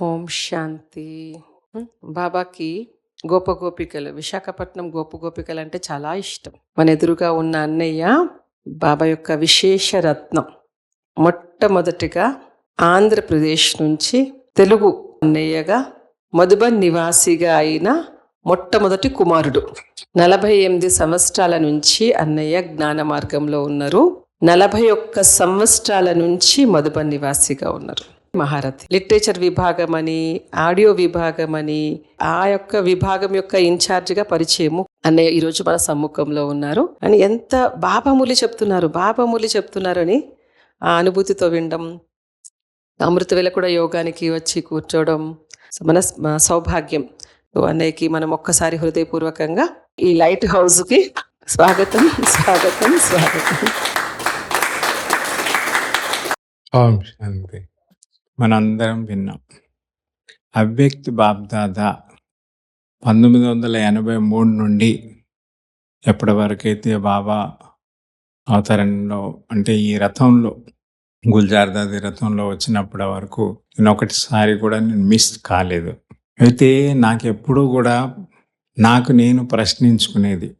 ఓం శాంతి. బాబాకి గోప గోపికలు విశాఖపట్నం గోప గోపికలు అంటే చాలా ఇష్టం. మన ఎదురుగా ఉన్న అన్నయ్య బాబా యొక్క విశేష రత్నం. మొట్టమొదటిగా ఆంధ్రప్రదేశ్ నుంచి తెలుగు అన్నయ్యగా మధుబన్ నివాసిగా అయిన మొట్టమొదటి కుమారుడు. నలభై ఎనిమిది సంవత్సరాల నుంచి అన్నయ్య జ్ఞాన మార్గంలో ఉన్నారు. నలభై ఒక్క సంవత్సరాల నుంచి మధుబన్ నివాసిగా ఉన్నారు. మహారథి. లిటరేచర్ విభాగం అని ఆడియో విభాగం అని ఆ యొక్క విభాగం యొక్క ఇన్ఛార్జిగా పరిచయము అన్నయ్య ఈరోజు మన సమ్ముఖంలో ఉన్నారు. అని ఎంత బాబామూలి చెప్తున్నారు బాబామూలి చెప్తున్నారని ఆ అనుభూతితో వినడం అమృత వేళ కూడా యోగానికి వచ్చి కూర్చోవడం మన సౌభాగ్యం. అన్నయ్యకి మనం ఒక్కసారి హృదయపూర్వకంగా ఈ లైట్ హౌస్కి స్వాగతం స్వాగతం స్వాగతం. ఓం శాంతి మనందరం విన్నాం. అవ్యక్తి బాబ్దాదా పంతొమ్మిది వందల ఎనభై మూడు నుండి ఎప్పటి వరకైతే బాబా అవతరణలో అంటే ఈ రథంలో గుల్జార్ దాది రథంలో వచ్చినప్పటి వరకు నేను ఒకటిసారి కూడా నేను మిస్ కాలేదు. అయితే నాకు ఎప్పుడూ కూడా నాకు నేను ప్రశ్నించుకునేది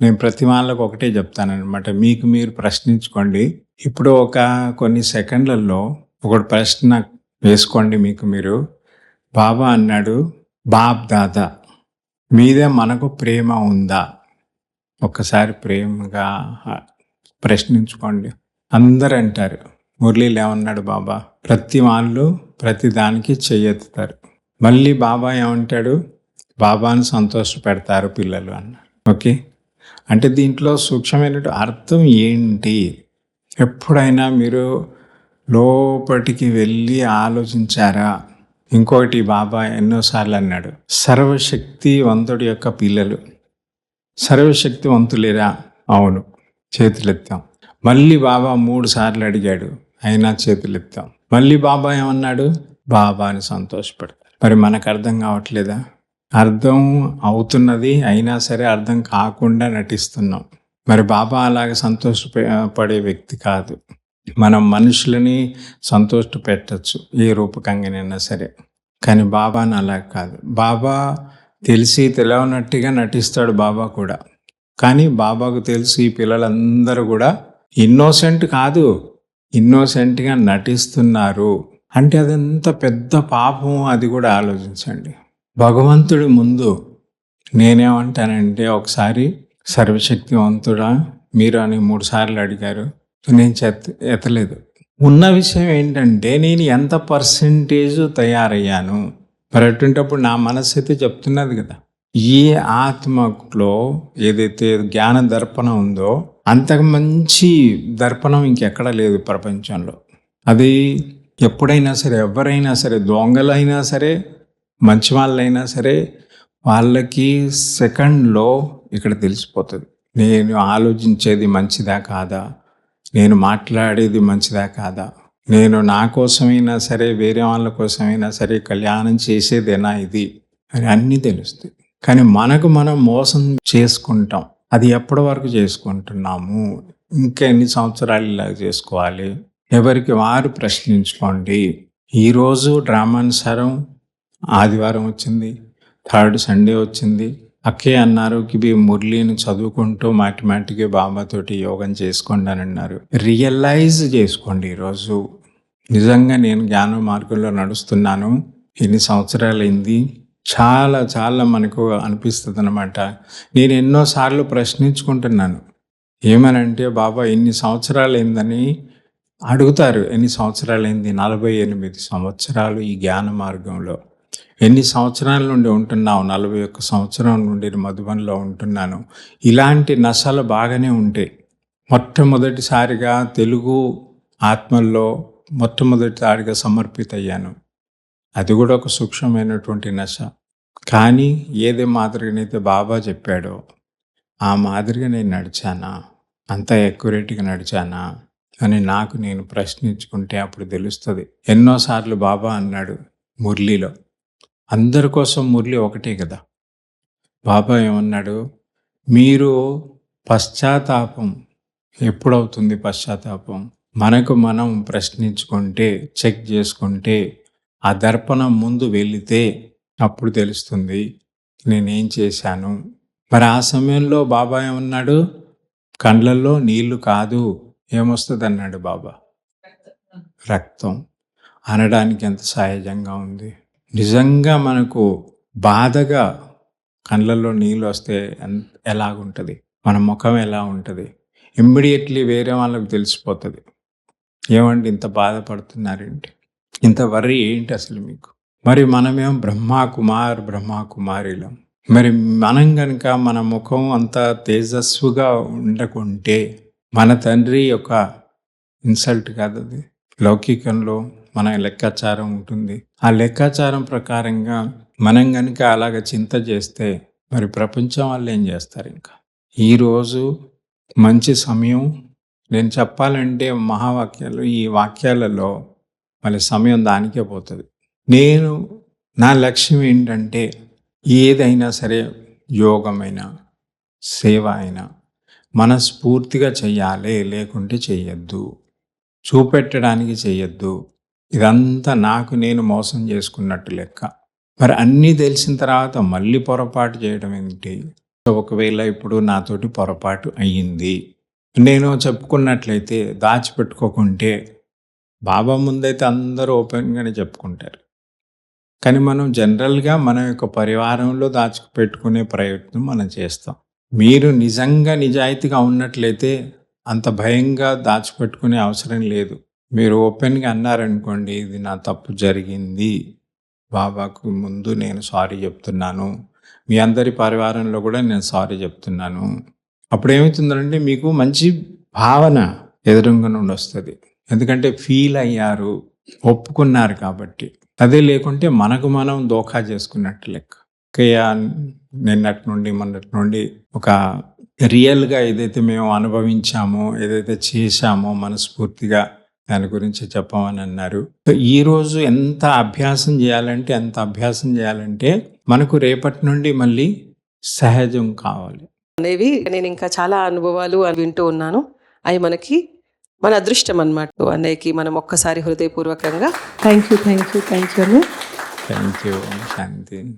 నేను ప్రతి వాళ్ళకు ఒకటే చెప్తానమాట మీకు మీరు ప్రశ్నించుకోండి. ఇప్పుడు ఒక కొన్ని సెకండ్లలో ఒకటి ప్రశ్న వేసుకోండి మీకు మీరు. బాబా అన్నాడు బాబ్ దాదా మీదే మనకు ప్రేమ ఉందా? ఒక్కసారి ప్రేమగా ప్రశ్నించుకోండి. అందరు అంటారు మురళీలు ఏమన్నాడు బాబా? ప్రతి వాళ్ళు ప్రతి దానికి చెయ్యెత్తుతారు మళ్ళీ బాబా ఏమంటాడు బాబాను సంతోష పెడతారు పిల్లలు అన్నారు. ఓకే? అంటే దీంట్లో సూక్ష్మమైన అర్థం ఏంటి? ఎప్పుడైనా మీరు లోపటికి వెళ్ళి ఆలోచించారా? ఇంకొకటి బాబా ఎన్నోసార్లు అన్నాడు. సర్వశక్తి వంతుడి యొక్క పిల్లలు. సర్వశక్తి వంతులేరా అవును చేతులెత్తాం. మళ్ళీ బాబా మూడు సార్లు అడిగాడు. అయినా చేతులెత్తాం. మళ్ళీ బాబా ఏమన్నాడు? బాబాని సంతోషపెడతారు. మరి మనకు అర్థం కావట్లేదా? అర్థం అవుతున్నది అయినా సరే అర్థం కాకుండా నటిస్తున్నాం. మరి బాబా అలాగే సంతోషపడే వ్యక్తి కాదు. మనం మనుషులని సంతోష పెట్టచ్చు ఏ రూపకంగానైనా సరే. కానీ బాబాని అలా కాదు. బాబా తెలిసి తెలవనట్టుగా నటిస్తాడు బాబా కూడా. కానీ బాబాకు తెలిసి ఈ పిల్లలందరూ కూడా ఇన్నోసెంట్ కాదు. ఇన్నోసెంట్గా నటిస్తున్నారు. అంటే అదంత పెద్ద పాపం అది కూడా ఆలోచించండి. భగవంతుడి ముందు నేనేమంటానంటే ఒకసారి సర్వశక్తివంతుడా మీరు అని మూడుసార్లు అడిగారు. నేను చెత్త ఎత్తలేదు. ఉన్న విషయం ఏంటంటే నేను ఎంత పర్సంటేజ్ తయారయ్యాను? మరి అటువంటిప్పుడు నా మనసు అయితే చెప్తున్నది కదా. ఈ ఆత్మలో ఏదైతే జ్ఞాన దర్పణం ఉందో అంతకు మంచి దర్పణం ఇంకెక్కడ లేదు ప్రపంచంలో. అది ఎప్పుడైనా సరే ఎవరైనా సరే దొంగలైనా సరే మంచి వాళ్ళైనా సరే వాళ్ళకి సెకండ్లో ఇక్కడ తెలిసిపోతుంది. నేను ఆలోచించేది మంచిదా కాదా? నేను మాట్లాడేది మంచిదా కాదా? నేను నా కోసమైనా సరే వేరే వాళ్ళ కోసమైనా సరే కళ్యాణం చేసేదేనా ఇది? అని అన్నీ తెలుస్తాయి. కానీ మనకు మనం మోసం చేసుకుంటాం. అది ఎప్పటి వరకు చేసుకుంటున్నాము? ఇంకా ఎన్ని సంవత్సరాలు ఇలా చేసుకోవాలి? ఎవరికి వారు ప్రశ్నించుకోండి. ఈరోజు డ్రామానుసారం ఆదివారం వచ్చింది థర్డ్ సండే వచ్చింది అక్కే అన్నారు కిబి మురళిని చదువుకుంటూ మాటిమాటికి బాబాతోటి యోగం చేసుకోండి అని అన్నారు రియలైజ్ చేసుకోండి ఈరోజు. నిజంగా నేను జ్ఞాన మార్గంలో నడుస్తున్నాను. ఎన్ని సంవత్సరాలైంది? చాలా చాలా మనకు అనిపిస్తుంది అనమాట నేను ఎన్నోసార్లు ప్రశ్నించుకుంటున్నాను. ఏమనంటే బాబా ఎన్ని సంవత్సరాలైందని? అడుగుతారు ఎన్ని సంవత్సరాలైంది? నలభై ఎనిమిది సంవత్సరాలు ఈ జ్ఞాన మార్గంలో. ఎన్ని సంవత్సరాల నుండి ఉంటున్నావు? నలభై ఒక్క సంవత్సరం నుండి మధుబన్లో ఉంటున్నాను. ఇలాంటి నశలు బాగానే ఉంటాయి. మొట్టమొదటిసారిగా తెలుగు ఆత్మల్లో మొట్టమొదటిసారిగా సమర్పిత అయ్యాను అది కూడా ఒక సూక్ష్మమైనటువంటి నశ. కానీ ఏదే మాదిరిగానైతే బాబా చెప్పాడో ఆ మాదిరిగా నేను నడిచానా? అంత ఎక్యురేట్గా నడిచానా? అని నాకు నేను ప్రశ్నించుకుంటే అప్పుడు తెలుస్తుంది. ఎన్నోసార్లు బాబా అన్నాడు మురళిలో. అందరి కోసం మురళి ఒకటే కదా. బాబా ఏమన్నాడు? మీరు పశ్చాత్తాపం. ఎప్పుడవుతుంది పశ్చాత్తాపం? మనకు మనం ప్రశ్నించుకుంటే చెక్ చేసుకుంటే ఆ దర్పణం ముందు వెళితే అప్పుడు తెలుస్తుంది. నేనేం చేశాను? మరి ఆ సమయంలో బాబా ఏమన్నాడు? కండ్లల్లో నీళ్ళు కాదు. ఏమొస్తుంది అన్నాడు బాబా రక్తం. అనడానికి ఎంత సహజంగా ఉంది? నిజంగా మనకు బాధగా కళ్ళల్లో నీళ్ళు వస్తే ఎలాగుంటుంది? మన ముఖం ఎలా ఉంటుంది? ఇమ్మీడియట్లీ వేరే వాళ్ళకి తెలిసిపోతుంది. ఏమండి ఇంత బాధపడుతున్నారేంటి? ఇంత వర్రీ ఏంటి అసలు మీకు? మరి మనమేం బ్రహ్మా కుమార్ బ్రహ్మా కుమారిలం మరి మనం కనుక మన ముఖం అంత తేజస్సుగా ఉండకుంటే మన తండ్రి యొక్క ఇన్సల్ట్ కాదు అది లౌకికంలో మన లెక్కాచారం ఉంటుంది. ఆ లెక్కాచారం ప్రకారంగా మనం కనుక అలాగ చింత చేస్తే మరి ప్రపంచం వాళ్ళు ఏం చేస్తారు ఇంకా? ఈరోజు మంచి సమయం నేను చెప్పాలంటే మహావాక్యాలు ఈ వాక్యాలలో మళ్ళీ సమయం దానికే పోతుంది. నేను నా లక్ష్యం ఏంటంటే ఏదైనా సరే యోగమైనా సేవ అయినా మనస్ఫూర్తిగా చేయాలి లేకుంటే చేయొద్దు చూపెట్టడానికి చేయొద్దు ఇదంతా నాకు నేను మోసం చేసుకున్నట్టు లెక్క. మరి అన్నీ తెలిసిన తర్వాత మళ్ళీ పొరపాటు చేయడం ఏంటి? ఒకవేళ ఇప్పుడు నాతోటి పొరపాటు అయ్యింది. నేను చెప్పుకున్నట్లయితే దాచిపెట్టుకోకుంటే బాబా ముందైతే అందరూ ఓపెన్గానే చెప్పుకుంటారు. కానీ మనం జనరల్గా మన యొక్క పరివారంలో దాచిపెట్టుకునే ప్రయత్నం మనం చేస్తాం. మీరు నిజంగా నిజాయితీగా ఉన్నట్లయితే అంత భయంగా దాచిపెట్టుకునే అవసరం లేదు. మీరు ఓపెన్గా అన్నారనుకోండి ఇది నా తప్పు జరిగింది బాబాకు ముందు నేను సారీ చెప్తున్నాను మీ అందరి పరివారంలో కూడా నేను సారీ చెప్తున్నాను. అప్పుడు ఏమవుతుందంటే మీకు మంచి భావన ఎదురుగా నుండి వస్తుంది. ఎందుకంటే ఫీల్ అయ్యారు ఒప్పుకున్నారు కాబట్టి. అదే లేకుంటే మనకు మనం దోఖా చేసుకున్నట్టు లెక్క. ఓకే నిన్నటి నుండి మొన్నటి నుండి ఒక రియల్గా ఏదైతే మేము అనుభవించామో ఏదైతే చేశామో మనస్ఫూర్తిగా దాని గురించి చెప్పమని అన్నారు సో ఈ రోజు ఎంత అభ్యాసం చేయాలంటే ఎంత అభ్యాసం చేయాలంటే మనకు రేపటి నుండి మళ్ళీ సహజం కావాలి. అనేవి నేను ఇంకా చాలా అనుభవాలు అని వింటూ ఉన్నాను. అవి మనకి మన అదృష్టం అన్నమాట. అన్నయ్యకి మనం ఒక్కసారి హృదయపూర్వకంగా thank you thank you thank you thank you Shanti